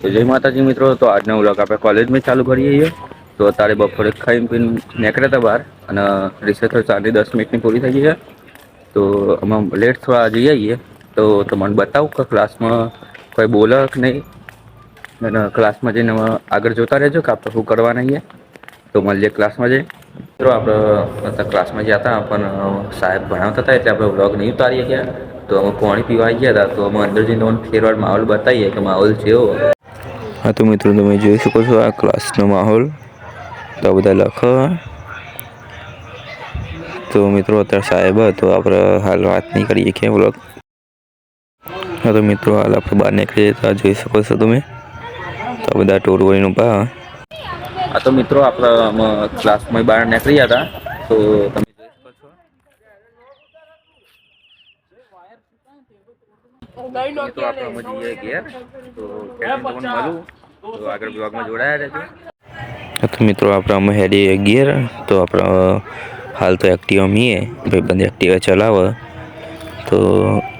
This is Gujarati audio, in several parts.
તો જય માતાજી મિત્રો, તો આજનો વ્લોગ આપણે કોલેજમાં ચાલુ કરીએ છીએ. તો અત્યારે બપોરે ખાઈ પીને નીકળ્યા હતા બહાર અને રિસેસ સાંજે દસ મિનિટની પૂરી થઈ ગઈ છે. તો અમે લેટ થોડા જઈ આવીએ. તો તમને બતાવું કે ક્લાસમાં કોઈ બોલે કે નહીં. અને ક્લાસમાં જઈને આગળ જોતા રહેજો કે આપણે શું કરવાના છીએ. તો મળીએ ક્લાસમાં જઈ મિત્રો, આપણે ક્લાસમાં ગયા હતા, પણ સાહેબ ભણાવતા હતા એટલે આપણે વ્લોગ નહીં ઉતારીએ ગયા તો અમે પાણી પીવા ગયા હતા. તો અમે અંદર જઈને ફેરવાડ માહોલ બતાવીએ કે માહોલ કેવો હા, તો મિત્રો, તમે જોઈ શકો છો આ ક્લાસનો માહોલ. તો બધા લખો. તો મિત્રો, અત્યારે સાહેબ તો આપણે હાલ વાત નહીં કરીએ કે વ્લોગ હા, તો મિત્રો, હાલ આપણે બહાર નીકળીએ તો જોઈ શકો છો તમે. તો બધા ટોર હોય પા. આ તો મિત્રો, આપણે ક્લાસમાં બહાર નીકળ્યા હતા. તો તમે જોઈ શકો છો મિત્રો આપણે અમે જઈએ ઘેર તો ક્યાંથી તમને મળું તો આગળ બ્લોગમાં જોડાયા રહેજો હા તો મિત્રો આપણે અમે હેડી ગિયર તો આપણે હાલ તો એક્ટિવા મીએ ભાઈબંધ એક્ટિવા ચલાવે તો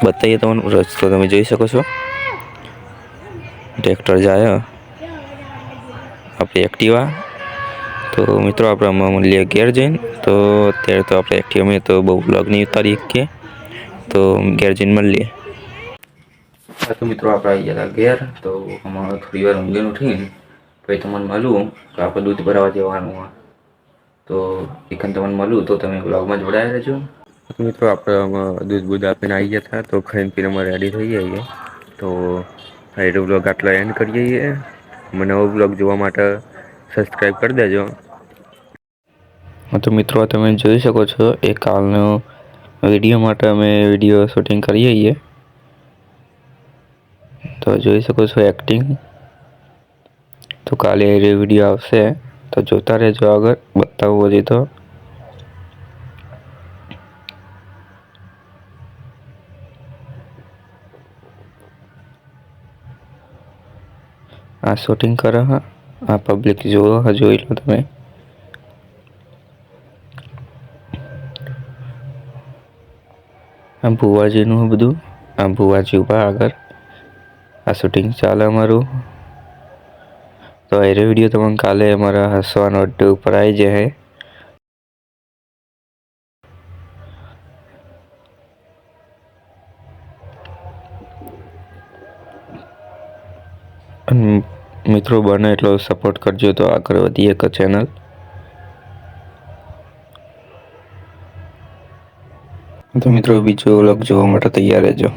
બતાવીએ તમને રસ્તો તમે જોઈ શકો છો ટ્રેક્ટર જાય આપણી એક્ટિવા તો મિત્રો આપણે અમે મળીએ ઘેર જઈને તો અત્યારે તો આપણે એક્ટિવા મીએ તો બહુ બ્લોગ નહીં ઉતારી શકીએ તો ઘેર જઈને મળીએ તો મિત્રો આપણે આવી ગયા હતા ઘેર તો અમારે થોડી વાર ઊંઘીને ઉઠીને પછી તમને મળું તો આપણે દૂધ ભરાવા જવાનું હોય. તો એકન તમને મળું તો તમે બ્લોગમાં જોડાયા રહેજો. તો મિત્રો આપણે દૂધ બૂધ આપીને આવી ગયા હતા તો ખાઈને પીને અમે રેડી થઈ જઈએ તો આ બ્લોગ આટલા એન્ડ કરી જઈએ મને નવો બ્લોગ જોવા માટે સબસ્ક્રાઈબ કરી દેજો. હા તો મિત્રો તમે જોઈ શકો છો એ કાલનો વીડિયો માટે અમે વીડિયો શૂટિંગ કરીએ છીએ તો જોઈ શકો છો એક્ટિંગ તો કાલે એ વીડિયો આવશે. તો જોતા રહેજો આગળ, બતાવું હજી તો. આ શૂટિંગ કરો હા. આ પબ્લિક જુઓ, હા, જોઈ લો તમે. આ ભુવાજીનું બધું. આ ભુવાજી ઊભા આગળ. આ શૂટિંગ ચાલે અમારું. તો એ વીડિયો તમને કાલે અમારા હસવાનો અડ્ડે ઉપર આવી જાય. મિત્રો બને એટલો સપોર્ટ કરજો તો આગળ વધીએ ચેનલ તો મિત્રો બીજો વ્લોગ જોવા માટે તૈયાર રહેજો.